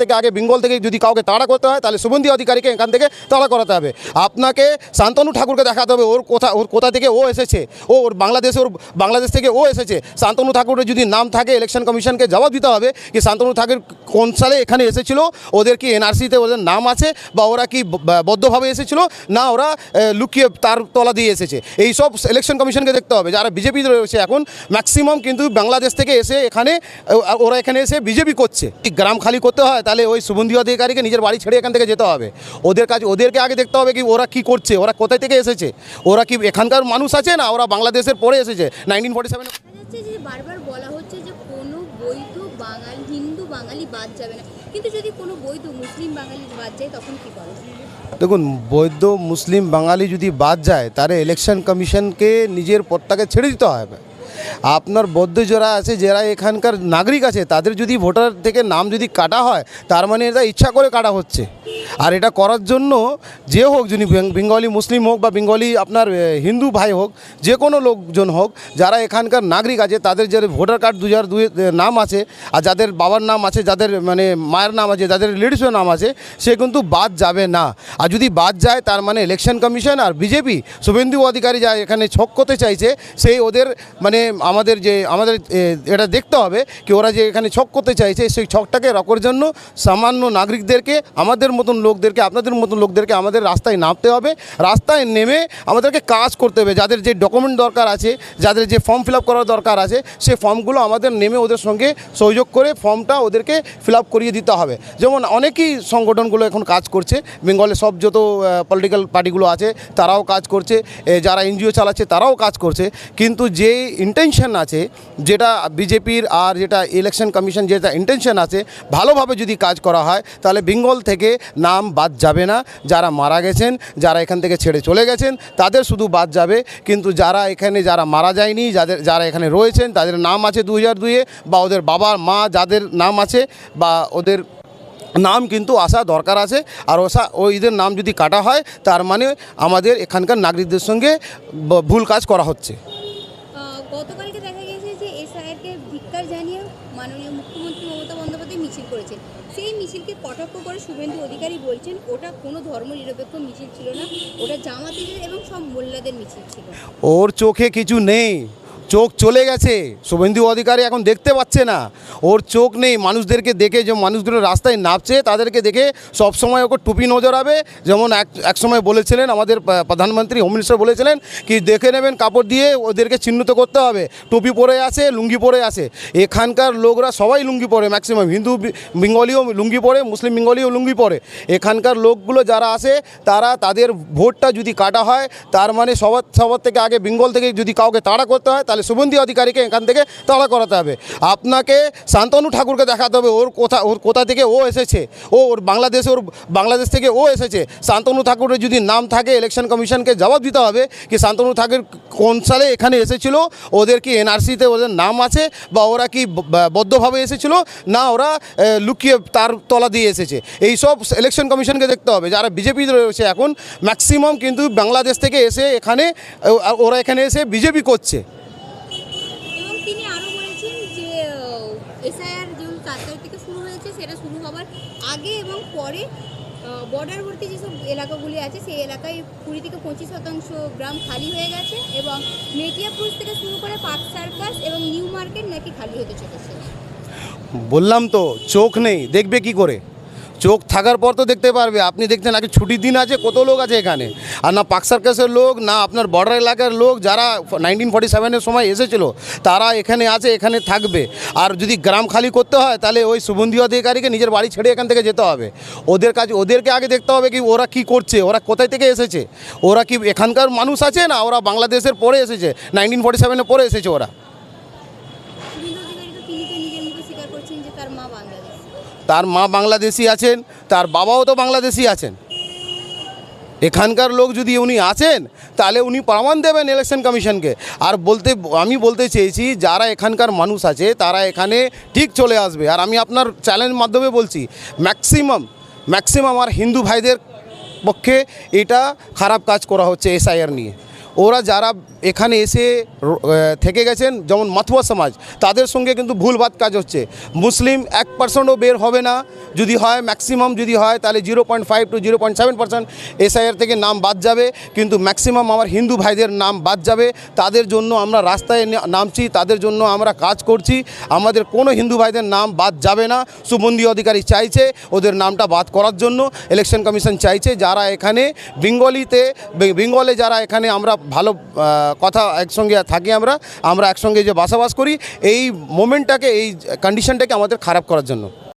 থেকে আগে বেঙ্গল থেকে যদি কাউকে তাড়া করতে হয়, তাহলে শুভেন্দু অধিকারীকে এখান থেকে তাড়া করাতে হবে। আপনাকে শান্তনু ঠাকুরকে দেখাতে হবে, ওর কোথা ওর কোথা থেকে ও এসেছে, ও ওর বাংলাদেশে, ওর বাংলাদেশ থেকে ও এসেছে। শান্তনু ঠাকুরের যদি নাম থাকে ইলেকশন কমিশনকে জবাব দিতে হবে কি শান্তনু ঠাকুর কোন সালে এখানে এসেছিল, ওদের কি এনআরসিতে ওদের নাম আছে, বা ওরা কি বদ্ধভাবে এসেছিল, না ওরা লুকিয়ে তার তলা দিয়ে এসেছে। এই সব ইলেকশন কমিশনকে দেখতে হবে। যারা বিজেপি রয়েছে এখন ম্যাক্সিমাম কিন্তু বাংলাদেশ থেকে এসে এখানে ওরা এখানে এসে বিজেপি করছে। গ্রাম খালি করতে হয়? তাহলে ওই শুভন্দী অধিকারীকে নিজের বাড়ি ছেড়ে এখান থেকে যেতে হবে। ওদের কাছে ওদেরকে আগে দেখতে হবে কি ওরা কি করছে ওরা কোথায় থেকে এসেছে ওরা কি এখানকার মানুষ আছে না ওরা বাংলাদেশের পরে এসেছে? নাইনটিন ফর্টি সেভেন যে বারবার বলা হচ্ছে যে কোনো বৈধ বাঙালি হিন্দু বাঙালি বাদ যাবে না। কিন্তু যদি কোনো বৈধ মুসলিম বাঙালি বাদ যায় তখন কি করে দেখুন বৈধ মুসলিম বাঙালি যদি বাদ যায় তাহলে ইলেকশন কমিশনকে নিজের পদটাকে ছেড়ে দিতে হবে। আপনার বৌদ্ধ যারা আছে, যারা এখানকার নাগরিক আছে, তাদের যদি ভোটার থেকে নাম যদি কাটা হয়, তার মানে এটা ইচ্ছা করে কাটা হচ্ছে। আর এটা করার জন্য যে হোক, যিনি বেঙ্গলি মুসলিম হোক বা বেঙ্গলি আপনার হিন্দু ভাই হোক, যে কোনো লোকজন হোক, যারা এখানকার নাগরিক আছে, তাদের যে ভোটার কার্ড দু হাজার দুই নাম আছে, আর যাদের বাবার নাম আছে, যাদের মানে মায়ের নাম আছে, যাদের লেডিসের নাম আছে, সে কিন্তু বাদ যাবে না। আর যদি বাদ যায়, তার মানে ইলেকশন কমিশন আর বিজেপি শুভেন্দু অধিকারী যা এখানে ছক করতে চাইছে, সেই ওদের মানে আমাদের যে, আমাদের এটা দেখতে হবে কি ওরা যে এখানে ছক করতে চাইছে, সেই ছকটাকে রকর জন্য সামান্য নাগরিকদেরকে, আমাদের মতন লোকদেরকে, আপনাদের মতন লোকদেরকে আমাদের রাস্তায় নামতে হবে। রাস্তায় নেমে আমাদেরকে কাজ করতে হবে। যাদের যে ডকুমেন্ট দরকার আছে, যাদের যে ফর্ম ফিল করার দরকার আছে, সেই ফর্মগুলো আমাদের নেমে ওদের সঙ্গে সহযোগ করে ফর্মটা ওদেরকে ফিল করিয়ে দিতে হবে। যেমন অনেকেই সংগঠনগুলো এখন কাজ করছে। বেঙ্গলে সব যত পলিটিক্যাল পার্টিগুলো আছে, তারাও কাজ করছে। যারা এনজিও চালাচ্ছে, তারাও কাজ করছে। কিন্তু যে ইন্টেনশন আছে, যেটা বিজেপির আর যেটা ইলেকশন কমিশন যেটা ইন্টেনশন আছে, ভালোভাবে যদি কাজ করা হয়, তাহলে বেঙ্গল থেকে নাম বাদ যাবে না। যারা মারা গেছেন, যারা এখান থেকে ছেড়ে চলে গেছেন, তাদের শুধু বাদ যাবে। কিন্তু যারা এখানে, যারা মারা যায়নি, যাদের, যারা এখানে রয়েছেন, তাদের নাম আছে দু হাজার দুইয়ে, বা ওদের বাবা, মা যাদের নাম আছে, বা ওদের নাম কিন্তু আসা দরকার আছে। আর ওসা, ওইদের নাম যদি কাটা হয়, তার মানে আমাদের এখানকার নাগরিকদের সঙ্গে ভুল কাজ করা হচ্ছে। গতকালকে দেখা গেছে যে এসআইআরকে ধিক্কার জানিয়ে মাননীয় মুখ্যমন্ত্রী মমতা বন্দ্যোপাধ্যায় মিছিল করেছেন। সেই মিছিলকে কটাক্ষ করে শুভেন্দু অধিকারী বলছেন, ওটা কোনো ধর্ম নিরপেক্ষ মিছিল ছিল না, ওটা জামাতিদের এবং সব মোল্লাদের মিছিল ছিল। ওর চোখে কিছু নেই। চোখ চলে গেছে। শুভেন্দু অধিকারী এখন দেখতে পাচ্ছে না। ওর চোখ নেই। মানুষদেরকে দেখে, যে মানুষগুলো রাস্তায় নামছে, তাদেরকে দেখে সবসময় ওকে টুপি নজর হবে যেমন এক এক সময় বলেছিলেন আমাদের প্রধানমন্ত্রী, হোম মিনিস্টার বলেছিলেন কি, দেখে নেবেন কাপড় দিয়ে, ওদেরকে চিহ্নিত করতে হবে। টুপি পরে আছে, লুঙ্গি পরে আছে। এখানকার লোকরা সবাই লুঙ্গি পরে ম্যাক্সিমাম হিন্দু, বেঙ্গলিও লুঙ্গি পরে, মুসলিম, বেঙ্গলিও লুঙ্গি পরে। এখানকার লোকগুলো যারা আসে তারা তাদের ভোটটা যদি কাটা হয়, তার মানে সবার সবার থেকে আগে বেঙ্গল থেকে যদি কাউকে তাড়া করতে হয় তাহলে শুভেন্দু অধিকারীকে এখান থেকে তাড়া করাতে হবে। আপনাকে শান্তনু ঠাকুরকে দেখাতে হবে, ওর কোথা ওর কোথা থেকে ও এসেছে, ও ওর বাংলাদেশে, ওর বাংলাদেশ থেকে ও এসেছে। শান্তনু ঠাকুরের যদি নাম থাকে ইলেকশন কমিশনকে জবাব দিতে হবে কি শান্তনু ঠাকুর কোন সালে এখানে এসেছিল, ওদের কি এনআরসিতে ওদের নাম আছে বা ওরা কি বদ্ধভাবে এসেছিল, না ওরা লুকিয়ে তার তলা দিয়ে এসেছে। এই সব ইলেকশন কমিশনকে দেখতে হবে। যারা বিজেপি রয়েছে এখন ম্যাক্সিমাম কিন্তু বাংলাদেশ থেকে এসে এখানে ওরা এখানে এসে বিজেপি করছে এবং তিনি আরও বলেছেন যে এসআইআর যেমন চার তারিখ থেকে শুরু হয়েছে সেটা শুরু হওয়ার আগে এবং পরে বর্ডারবর্তী যেসব এলাকাগুলি আছে, সেই এলাকায় কুড়ি থেকে পঁচিশ শতাংশ গ্রাম খালি হয়ে গেছে এবং মেটিয়াপুর থেকে শুরু করে পার্ক সার্কাস এবং নিউ মার্কেট নাকি খালি হতে চলেছে। বললাম তো, চোখ নেই, দেখবে কি করে? চোখ থাকার পর তো দেখতে পারবে। আপনি দেখছেন আগে ছুটির দিন আছে, কত লোক আছে এখানে। আর না পাক সার্কাসের লোক, না আপনার বর্ডার এলাকার লোক যারা নাইনটিন ফর্টি সেভেনের সময় এসেছিল, তারা এখানে আছে, এখানে থাকবে। আর যদি গ্রাম খালি করতে হয়, তাহলে ওই শুভন্দী অধিকারীকে নিজের বাড়ি ছেড়ে এখান থেকে যেতে হবে। ওদের কাছে ওদেরকে আগে দেখতে হবে কি ওরা কি করছে, ওরা কোথায় থেকে এসেছে? ওরা কি এখানকার মানুষ আছে না ওরা বাংলাদেশের পরে এসেছে? নাইনটিন ফর্টি সেভেনে পরে এসেছে ওরা শুভেন্দু অধিকারী তো তিনি তো নিজের মুখে স্বীকার করছেন যে তার মা বাংলাদেশ। আছেন, তার বাবাও তো বাংলাদেশি আছেন। এখানকার লোক যদি উনি আছেন, তাহলে উনি প্রমাণ দেবেন ইলেকশন কমিশনকে। আর বলতে, আমি বলতে চেয়েছি, যারা এখানকার মানুষ আছে, তারা এখানে ঠিক চলে আসবে। আর আমি আপনার চ্যানেল মাধ্যমে বলছি ম্যাক্সিমাম ম্যাক্সিমাম আর হিন্দু ভাইদের পক্ষে এটা খারাপ কাজ করা হচ্ছে এসআইআর নিয়ে। ওরা যারা এখানে এসে থেকে গেছেন, যেমন মাথুয়া সমাজ, তাদের সঙ্গে কিন্তু ভুলভাত কাজ হচ্ছে। মুসলিম এক পার্সেন্টও বের হবে না। যদি হয় ম্যাক্সিমাম যদি হয়, তাহলে zero point five to zero point seven percent SIR থেকে নাম বাদ যাবে। কিন্তু ম্যাক্সিমাম আমার হিন্দু ভাইদের নাম বাদ যাবে। তাদের জন্য আমরা রাস্তায় নামছি, তাদের জন্য আমরা কাজ করছি। আমাদের কোনো হিন্দু ভাইদের নাম বাদ যাবে না। সুবন্দি অধিকারী চাইছে ওদের নামটা বাদ করার জন্য। ইলেকশন কমিশন চাইছে যারা এখানে, বেঙ্গলিতে বেঙ্গলে যারা এখানে আমরা ভালো কথা একসঙ্গে থাকি আমরা আমরা একসঙ্গে যে বাসাবাস করি, এই মোমেন্টটাকে, এই কন্ডিশনটাকে আমাদের খারাপ করার জন্য।